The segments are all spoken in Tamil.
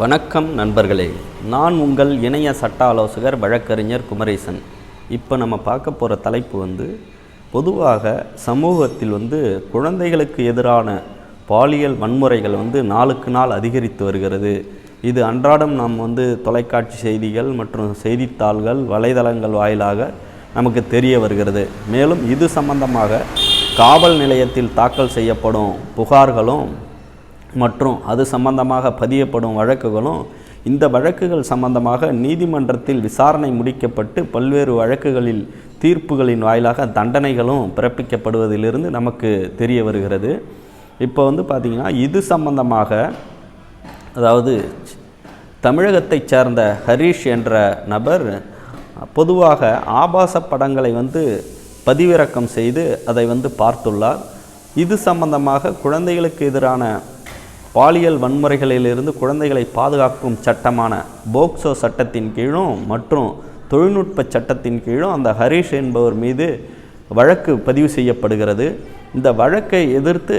வணக்கம் நண்பர்களே. நான் உங்கள் இணைய சட்ட ஆலோசகர் வழக்கறிஞர் குமரேசன். இப்போ நம்ம பார்க்க போகிற தலைப்பு வந்து பொதுவாக சமூகத்தில் வந்து குழந்தைகளுக்கு எதிரான பாலியல் வன்முறைகள் வந்து நாளுக்கு நாள் அதிகரித்து வருகிறது. இது அன்றாடம் நாம் வந்து தொலைக்காட்சி செய்திகள் மற்றும் செய்தித்தாள்கள் வலைதளங்கள் வாயிலாக நமக்கு தெரிய வருகிறது. மேலும் இது சம்பந்தமாக காவல் நிலையத்தில் தாக்கல் செய்யப்படும் புகார்களும் மற்றும் அது சம்பந்தமாக பதியப்படும் வழக்குகளும் இந்த வழக்குகள் சம்பந்தமாக நீதிமன்றத்தில் விசாரணை முடிக்கப்பட்டு பல்வேறு வழக்குகளில் தீர்ப்புகளின் வாயிலாக தண்டனைகளும் பிறப்பிக்கப்படுவதிலிருந்து நமக்கு தெரிய வருகிறது. இப்போ வந்து பார்த்திங்கன்னா இது சம்பந்தமாக அதாவது தமிழகத்தைச் சேர்ந்த ஹரீஷ் என்ற நபர் பொதுவாக ஆபாச படங்களை வந்து பதிவிறக்கம் செய்து அதை வந்து பார்த்துள்ளார். இது சம்பந்தமாக குழந்தைகளுக்கு எதிரான பாலியல் வன்முறைகளிலிருந்து குழந்தைகளை பாதுகாக்கும் சட்டமான போக்சோ சட்டத்தின் கீழும் மற்றும் தொழில்நுட்ப சட்டத்தின் கீழும் அந்த ஹரீஷ் என்பவர் மீது வழக்கு பதிவு செய்யப்படுகிறது. இந்த வழக்கை எதிர்த்து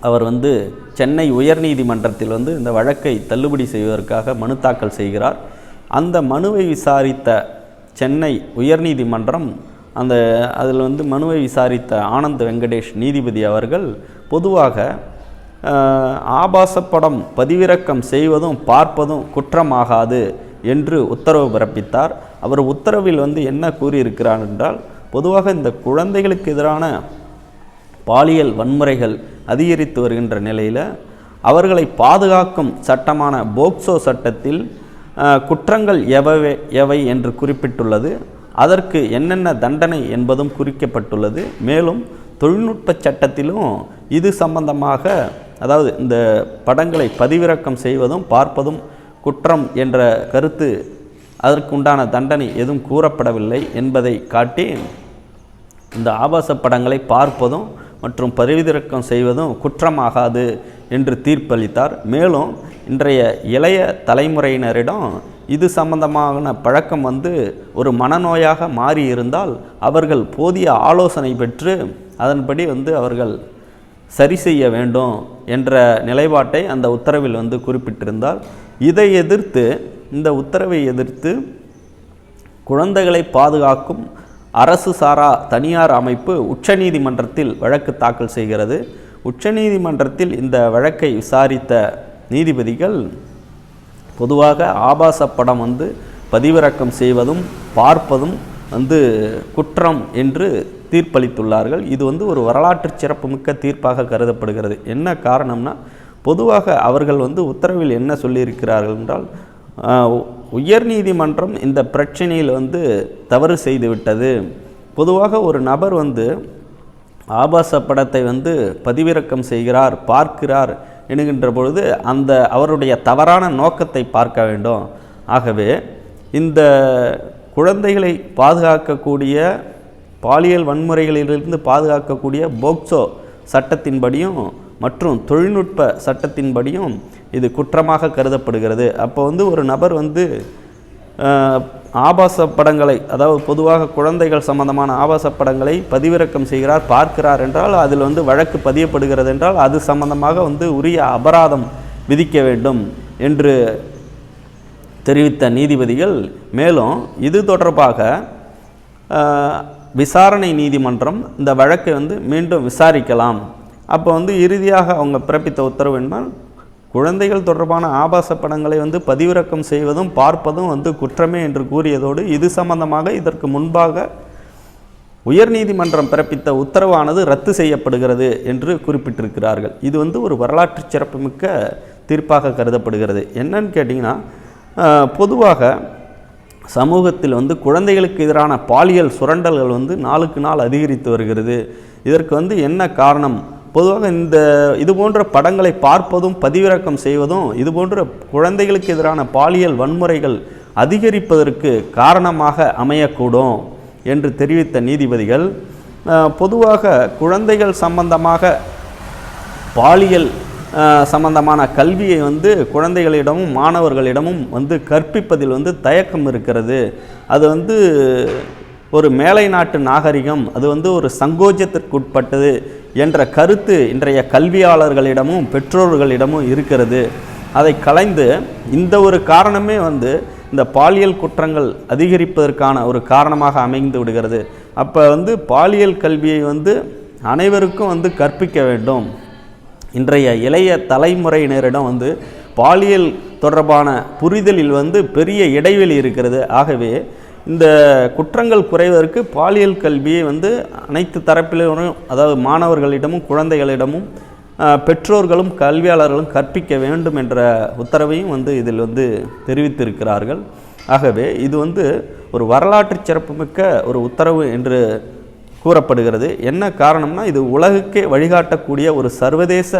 அவர் வந்து சென்னை உயர்நீதிமன்றத்தில் வந்து இந்த வழக்கை தள்ளுபடி செய்வதற்காக மனு தாக்கல் செய்கிறார். அந்த மனுவை விசாரித்த சென்னை உயர்நீதிமன்றம் அந்த அதில் வந்து மனுவை விசாரித்த ஆனந்த் வெங்கடேஷ் நீதிபதி அவர்கள் பொதுவாக ஆபாசப்படம் ஆபாச படம் பதிவிறக்கம் செய்வதும் பார்ப்பதும் குற்றமாகாது என்று உத்தரவு பிறப்பித்தார். அவர் உத்தரவில் வந்து என்ன கூறியிருக்கிறார் என்றால் பொதுவாக இந்த குழந்தைகளுக்கு எதிரான பாலியல் வன்முறைகள் அதிகரித்து வருகின்ற நிலையில் அவர்களை பாதுகாக்கும் சட்டமான போக்சோ சட்டத்தில் குற்றங்கள் எவவே எவை என்று குறிப்பிட்டுள்ளது. அதற்கு என்னென்ன தண்டனை என்பதும் குறிக்கப்பட்டுள்ளது. மேலும் தொழில்நுட்ப சட்டத்திலும் இது சம்பந்தமாக அதாவது இந்த படங்களை பதிவிறக்கம் செய்வதும் பார்ப்பதும் குற்றம் என்ற கருத்து அதற்குண்டான தண்டனை எதுவும் கூறப்படவில்லை என்பதை காட்டி இந்த ஆபாச படங்களை பார்ப்பதும் மற்றும் பதிவிறக்கம் செய்வதும் குற்றமாகாது என்று தீர்ப்பளித்தார். மேலும் இன்றைய இளைய தலைமுறையினரிடம் இது சம்பந்தமான பழக்கம் வந்து ஒரு மனநோயாக மாறி இருந்தால் அவர்கள் போதிய ஆலோசனை பெற்று அதன்படி வந்து அவர்கள் சரி செய்ய வேண்டும் என்ற நிலைப்பாட்டை அந்த உத்தரவில் வந்து குறிப்பிட்டிருந்தார் இதை எதிர்த்து இந்த உத்தரவை எதிர்த்து குழந்தைகளை பாதுகாக்கும் அரசு சாரா தனியார் அமைப்பு உச்சநீதிமன்றத்தில் வழக்கு தாக்கல் செய்கிறது. உச்சநீதிமன்றத்தில் இந்த வழக்கை விசாரித்த நீதிபதிகள் பொதுவாக ஆபாச படம் வந்து பதிவிறக்கம் செய்வதும் பார்ப்பதும் வந்து குற்றம் என்று தீர்ப்பளித்துள்ளார்கள். இது வந்து ஒரு வரலாற்று சிறப்புமிக்க தீர்ப்பாக கருதப்படுகிறது. என்ன காரணம்னா பொதுவாக அவர்கள் வந்து உத்தரவில் என்ன சொல்லியிருக்கிறார்கள் என்றால் உயர்நீதிமன்றம் இந்த பிரச்சனையில் வந்து தவறு செய்துவிட்டது பொதுவாக ஒரு நபர் வந்து ஆபாச படத்தை வந்து பதிவிறக்கம் செய்கிறார் பார்க்கிறார் என்கின்ற பொழுது அந்த அவருடைய தவறான நோக்கத்தை பார்க்க வேண்டும். ஆகவே இந்த குழந்தைகளை பாதுகாக்கக்கூடிய பாலியல் வன்முறைகளிலிருந்து பாதுகாக்கக்கூடிய போக்சோ சட்டத்தின்படியும் மற்றும் தொழில்நுட்ப சட்டத்தின்படியும் இது குற்றமாக கருதப்படுகிறது. அப்போ வந்து ஒரு நபர் வந்து ஆபாச படங்களை அதாவது பொதுவாக குழந்தைகள் சம்பந்தமான ஆபாச படங்களை பதிவிறக்கம் செய்கிறார் பார்க்கிறார் என்றால் அதில் வந்து வழக்கு பதியப்படுகிறது என்றால் அது சம்பந்தமாக வந்து உரிய அபராதம் விதிக்க வேண்டும் என்று தெரிவித்த நீதிபதிகள். மேலும் இது தொடர்பாக விசாரணை நீதிமன்றம் இந்த வழக்கை வந்து மீண்டும் விசாரிக்கலாம். அப்போ வந்து இறுதியாக அவங்க பிறப்பித்த உத்தரவு என்ன குழந்தைகள் தொடர்பான ஆபாச படங்களை வந்து பதிவிறக்கம் செய்வதும் பார்ப்பதும் வந்து குற்றமே என்று கூறியதோடு இது சம்பந்தமாக இதற்கு முன்பாக உயர்நீதிமன்றம் பிறப்பித்த உத்தரவானது ரத்து செய்யப்படுகிறது என்று குறிப்பிட்டிருக்கிறார்கள். இது வந்து ஒரு வரலாற்று சிறப்புமிக்க தீர்ப்பாக கருதப்படுகிறது. என்னன்னு கேட்டிங்கன்னா பொதுவாக சமூகத்தில் வந்து குழந்தைகளுக்கு எதிரான பாலியல் சுரண்டல்கள் வந்து நாளுக்கு நாள் அதிகரித்து வருகிறது. இதற்கு வந்து என்ன காரணம்? பொதுவாக இந்த இது போன்ற படங்களை பார்ப்பதும் பதிவிறக்கம் செய்வதும் இது போன்ற குழந்தைகளுக்கு எதிரான பாலியல் வன்முறைகள் அதிகரிப்பதற்கு காரணமாக அமையக்கூடும் என்று தெரிவித்த நீதிபதிகள் பொதுவாக குழந்தைகள் சம்பந்தமாக பாலியல் சம்பந்தமான கல்வியை வந்து குழந்தைகளிடமும் மாணவர்களிடமும் வந்து கற்பிப்பதில் வந்து தயக்கம் இருக்கிறது. அது வந்து ஒரு மேலை நாட்டு நாகரிகம் அது வந்து ஒரு சங்கோஜத்திற்குட்பட்டது என்ற கருத்து இன்றைய கல்வியாளர்களிடமும் பெற்றோர்களிடமும் இருக்கிறது. அதை கலைந்து இந்த ஒரு காரணமே வந்து இந்த பாலியல் குற்றங்கள் அதிகரிப்பதற்கான ஒரு காரணமாக அமைந்து விடுகிறது. அப்போ வந்து பாலியல் கல்வியை வந்து அனைவருக்கும் வந்து கற்பிக்க வேண்டும். இன்றைய இளைய தலைமுறையினரிடம் வந்து பாலியல் தொடர்பான புரிதலில் வந்து பெரிய இடைவெளி இருக்கிறது. ஆகவே இந்த குற்றங்கள் குறைவதற்கு பாலியல் கல்வியை வந்து அனைத்து தரப்பிலும் அதாவது மாணவர்களிடமும் குழந்தைகளிடமும் பெற்றோர்களும் கல்வியாளர்களும் கற்பிக்க வேண்டும் என்ற உத்தரவையும் வந்து இதில் வந்து தெரிவித்திருக்கிறார்கள். ஆகவே இது வந்து ஒரு வரலாற்று சிறப்புமிக்க ஒரு உத்தரவு என்று கூறப்படுகிறது. என்ன காரணம்னா இது உலகுக்கே வழிகாட்டக்கூடிய ஒரு சர்வதேச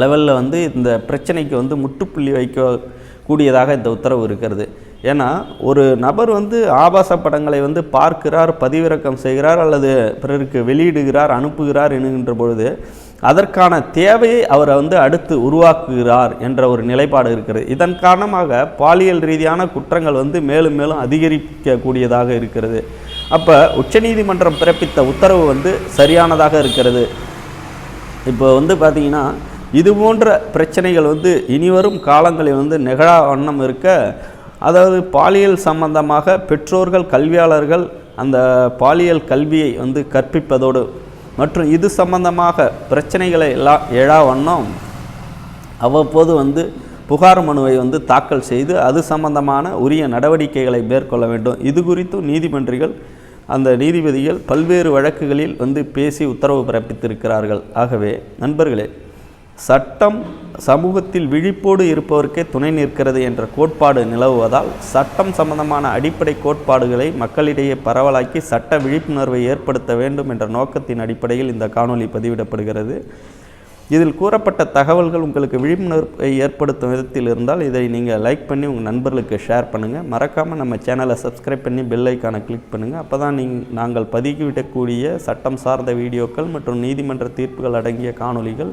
லெவலில் வந்து இந்த பிரச்சனைக்கு வந்து முற்றுப்புள்ளி வைக்க கூடியதாக இந்த உத்தரவு இருக்கிறது. ஏன்னா ஒரு நபர் வந்து ஆபாச படங்களை வந்து பார்க்கிறார் பதிவிறக்கம் செய்கிறார் அல்லது பிறருக்கு வெளியிடுகிறார் அனுப்புகிறார் என்கின்ற பொழுது அதற்கான தேவையை அவரை வந்து அடுத்து உருவாக்குகிறார் என்ற ஒரு நிலைப்பாடு இருக்கிறது. இதன் காரணமாக பாலியல் ரீதியான குற்றங்கள் வந்து மேலும் மேலும் அதிகரிக்கக்கூடியதாக இருக்கிறது. அப்போ உச்சநீதிமன்றம் பிறப்பித்த உத்தரவு வந்து சரியானதாக இருக்கிறது. இப்போ வந்து பார்த்திங்கன்னா இது போன்ற பிரச்சனைகள் வந்து இனிவரும் காலங்களில் வந்து நிகழா வண்ணம் இருக்க அதாவது பாலியல் சம்பந்தமாக பெற்றோர்கள் கல்வியாளர்கள் அந்த பாலியல் கல்வியை வந்து கற்பிப்பதோடு மற்றும் இது சம்பந்தமாக பிரச்சனைகளை எல்லாம் எழா வண்ணம் அவ்வப்போது வந்து புகார் மனுவை வந்து தாக்கல் செய்து அது சம்பந்தமான உரிய நடவடிக்கைகளை மேற்கொள்ள வேண்டும். இது குறித்தும் நீதிமன்றிகள் அந்த நீதிபதிகள் பல்வேறு வழக்குகளில் வந்து பேசி உத்தரவு பிறப்பித்திருக்கிறார்கள். ஆகவே நண்பர்களே சட்டம் சமூகத்தில் விழிப்போடு இருப்பவருக்கே துணை நிற்கிறது என்ற கோட்பாடு நிலவுவதால் சட்டம் சம்பந்தமான அடிப்படை கோட்பாடுகளை மக்களிடையே பரவலாக்கி சட்ட விழிப்புணர்வை ஏற்படுத்த வேண்டும் என்ற நோக்கத்தின் அடிப்படையில் இந்த காணொளி பதிவிடப்படுகிறது. இதில் கூறப்பட்ட தகவல்கள் உங்களுக்கு விழிப்புணர்வை ஏற்படுத்தும் விதத்தில் இருந்தால் இதை நீங்கள் லைக் பண்ணி உங்கள் நண்பர்களுக்கு ஷேர் பண்ணுங்கள் மறக்காமல் நம்ம சேனலை சப்ஸ்கிரைப் பண்ணி பெல் ஐக்கானை கிளிக் பண்ணுங்கள் அப்போ தான் நீங் நாங்கள் பதுக்கிவிடக்கூடிய சட்டம் சார்ந்த வீடியோக்கள் மற்றும் நீதிமன்ற தீர்ப்புகள் அடங்கிய காணொளிகள்